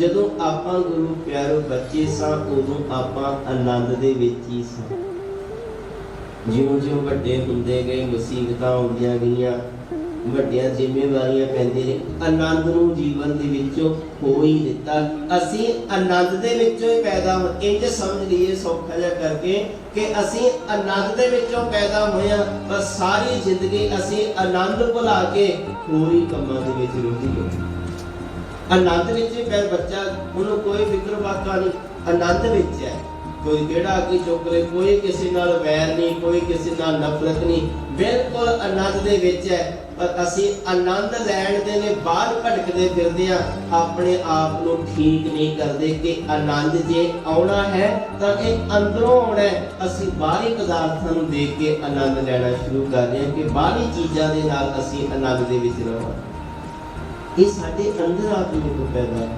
ਜਦੋਂ ਆਪਾਂ ਗੁਰੂ ਪਿਆਰੋ ਬੱਚੇ ਸਾਂ, ਉਦੋਂ ਆਪਾਂ ਆਨੰਦ ਦੇ ਵਿੱਚ ਹੀ ਸਾਂ। ਜਿਉਂ-ਜਿਉਂ ਵੱਡੇ ਹੁੰਦੇ ਗਏ, ਮੁਸੀਬਤਾਂ ਆਉਂਦੀਆਂ ਗਈਆਂ। ਵੱਡੀਆਂ ਜ਼ਿੰਮੇਵਾਰੀਆਂ ਪੈਂਦੀਆਂ ਨੇ। ਆਨੰਦ ਨੂੰ ਜੀਵਨ ਦੇ ਵਿੱਚੋਂ ਹੋ ਹੀ ਦਿੱਤਾ ਅਸੀਂ ਆਨੰਦ ਦੇ ਵਿੱਚੋਂ ਹੀ ਪੈਦਾ ਹੋ ਇੰਜ ਸਮਝ ਲਈਏ ਸੌਖਾ ਜਿਹਾ ਕਰਕੇ ਕਿ ਅਸੀਂ ਆਨੰਦ ਦੇ ਵਿੱਚੋਂ ਪੈਦਾ ਹੋਇਆ ਪਰ ਸਾਰੀ ਜ਼ਿੰਦਗੀ ਅਸੀਂ ਆਨੰਦ ਭੁਲਾ ਕੇ ਹੋਰ ਹੀ ਕੰਮਾਂ ਦੇ ਵਿੱਚ ਰੁੱਝੀ ਗਏ ਆਨੰਦ ਵਿੱਚ ਹੀ ਬੱਚਾ ਉਹਨੂੰ ਕੋਈ ਫਿਕਰ ਵਾਕਾ ਨਹੀਂ। ਆਨੰਦ ਵਿੱਚ ਹੈ। ਕੋਈ ਕਿਹੜਾ ਅੱਗੇ ਚੁੱਕ ਲੈ, ਕੋਈ ਕਿਸੇ ਨਾਲ ਵੈਰ ਨਹੀਂ, ਕੋਈ ਕਿਸੇ ਨਾਲ ਨਫ਼ਰਤ ਨਹੀਂ। ਬਿਲਕੁਲ ਆਨੰਦ ਦੇ ਵਿੱਚ ਹੈ। ਪਰ ਅਸੀਂ ਆਨੰਦ ਲੈਣ ਦੇ ਨੇ ਬਾਹਰ ਭਟਕਦੇ ਫਿਰਦੇ ਆ ਆਪਣੇ ਆਪ ਨੂੰ ਠੀਕ ਨਹੀਂ ਕਰਦੇ ਕਿ ਆਨੰਦ ਜੇ ਆਉਣਾ ਹੈ ਤਾਂ ਇਹ ਅੰਦਰੋਂ ਆਉਣਾ ਹੈ। ਅਸੀਂ ਬਾਹਰੀ ਪਦਾਰਥਾਂ ਨੂੰ ਦੇਖ ਕੇ ਆਨੰਦ ਲੈਣਾ ਸ਼ੁਰੂ ਕਰ ਰਹੇ ਹਾਂ ਕਿ ਬਾਹਰੀ ਚੀਜ਼ਾਂ ਦੇ ਨਾਲ ਅਸੀਂ ਆਨੰਦ ਦੇ ਵਿੱਚ ਰਹਾਂ ਇਹ ਸਾਡੇ ਅੰਦਰ ਆਤਮਿਕ ਪੈਦਾ ਹੈ